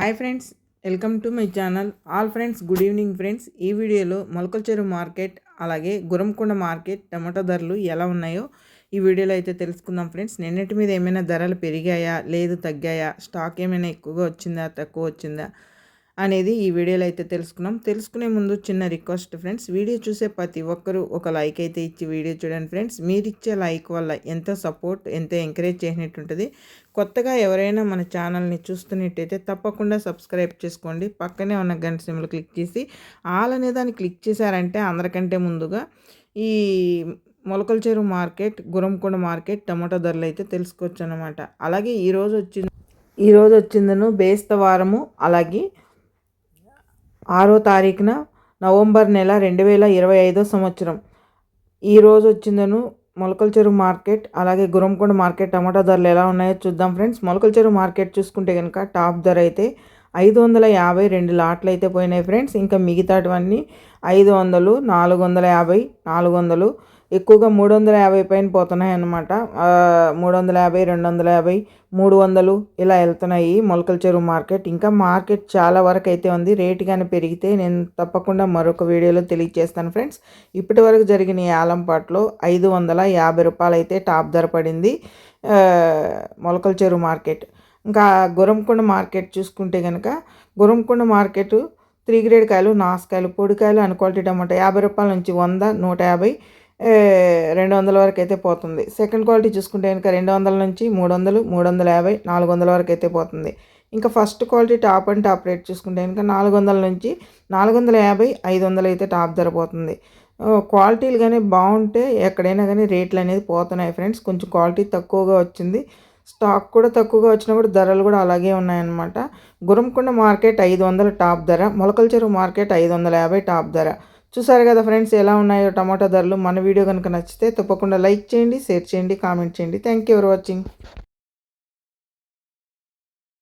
Hi friends welcome to my channel. All friends good evening friends. ఈ వీడియోలో మొలకల చెరువు మార్కెట్ అలాగే గురంకొండ మార్కెట్ టమాటో ధరలు ఎలా ఉన్నాయో ఈ వీడియోలో అయితే తెలుసుకుందాం ఫ్రెండ్స్. నిన్నటి మీద ఏమైనా ధరలు పెరిగాయా లేదు తగ్గాయా స్టాక్ ఏమైనా ఎక్కువగా వచ్చిందా తక్కువ వచ్చిందా? అనేది ఈ వీడియోలో అయితే తెలుసుకున్నాం. తెలుసుకునే ముందు చిన్న రిక్వెస్ట్ ఫ్రెండ్స్ వీడియో చూసే ప్రతి ఒక్కరూ ఒక లైక్ అయితే ఇచ్చి వీడియో చూడండి ఫ్రెండ్స్. మీరు ఇచ్చే లైక్ వల్ల ఎంతో సపోర్ట్ ఎంత ఎంకరేజ్ చేసినట్టు ఉంటుంది. కొత్తగా ఎవరైనా మన ఛానల్ని చూస్తున్నట్టయితే తప్పకుండా సబ్స్క్రైబ్ చేసుకోండి. పక్కనే ఉన్న గంట సిమ్లు క్లిక్ చేసి ఆల్ అనే దాన్ని క్లిక్ చేశారంటే అందరికంటే ముందుగా ఈ మొలకల చెరువు మార్కెట్ గురంకొండ మార్కెట్ టమాటో ధరలు అయితే తెలుసుకోవచ్చు అనమాట అలాగే ఈరోజు వచ్చింది ఈరోజు వచ్చిందను బేస్తవారము అలాగే ఆరో తారీఖున నవంబర్ నెల రెండు వేల ఇరవై ఐదో సంవత్సరం. ఈరోజు వచ్చిందను మొలకల చెరువు మార్కెట్ అలాగే గురంకొండ మార్కెట్ టమాటా ధరలు ఎలా ఉన్నాయో చూద్దాం ఫ్రెండ్స్. మొలకల చెరువు మార్కెట్ చూసుకుంటే కనుక టాప్ ధర అయితే ఐదు వందల యాభై రెండు లాట్లు అయితే పోయినాయి ఫ్రెండ్స్. ఇంకా మిగతాటివన్నీ ఐదు వందలు నాలుగు వందల యాభై నాలుగు వందలు ఎక్కువగా మూడు వందల యాభై పైన పోతున్నాయి అన్నమాట మూడు వందల యాభై రెండు వందల యాభై మూడు వందలు ఇలా వెళ్తున్నాయి మొలకల చెరువు మార్కెట్. ఇంకా మార్కెట్ చాలా వరకు అయితే ఉంది. రేటు కానీ పెరిగితే నేను తప్పకుండా మరొక వీడియోలో తెలియజేస్తాను ఫ్రెండ్స్. ఇప్పటి వరకు జరిగిన ఈ ఆలంపాట్లో ఐదు వందల యాభై రూపాయలు అయితే టాప్ ధర పడింది మొలకల చెరువు మార్కెట్. ఇంకా గురంకొండ మార్కెట్ చూసుకుంటే కనుక గురంకొండ మార్కెట్ త్రీ గ్రేడ్ కాయలు నాసుకాయలు పొడికాయలు అన్ క్వాలిటీ టమాటా యాభై రూపాయల నుంచి వంద నూట యాభై రెండు వందల వరకు అయితే పోతుంది. సెకండ్ క్వాలిటీ చూసుకుంటే కనుక రెండు వందల నుంచి మూడు వందలు మూడు వందల యాభై నాలుగు వందల వరకు అయితే పోతుంది. ఇంకా first quality top and top rate చూసుకుంటే కనుక నాలుగు వందల నుంచి నాలుగు వందల యాభై ఐదు వందలు అయితే టాప్ ధర పోతుంది. క్వాలిటీలు కానీ బాగుంటే ఎక్కడైనా కానీ రేట్లు అనేది పోతున్నాయి ఫ్రెండ్స్. కొంచెం క్వాలిటీ తక్కువగా వచ్చింది. స్టాక్ కూడా తక్కువగా వచ్చినా కూడా ధరలు కూడా అలాగే ఉన్నాయన్నమాట. గురంకొండ మార్కెట్ ఐదు వందల టాప్ ధర మొలకల చెరువు మార్కెట్ ఐదు వందల యాభై టాప్ ధర. చూసారు కదా ఫ్రెండ్స్ ఎలా ఉన్నాయో టమాటా ధరలు? మన వీడియో కనుక నచ్చితే తప్పకుండా లైక్ చేయండి షేర్ చేయండి కామెంట్ చేయండి. Thank you for watching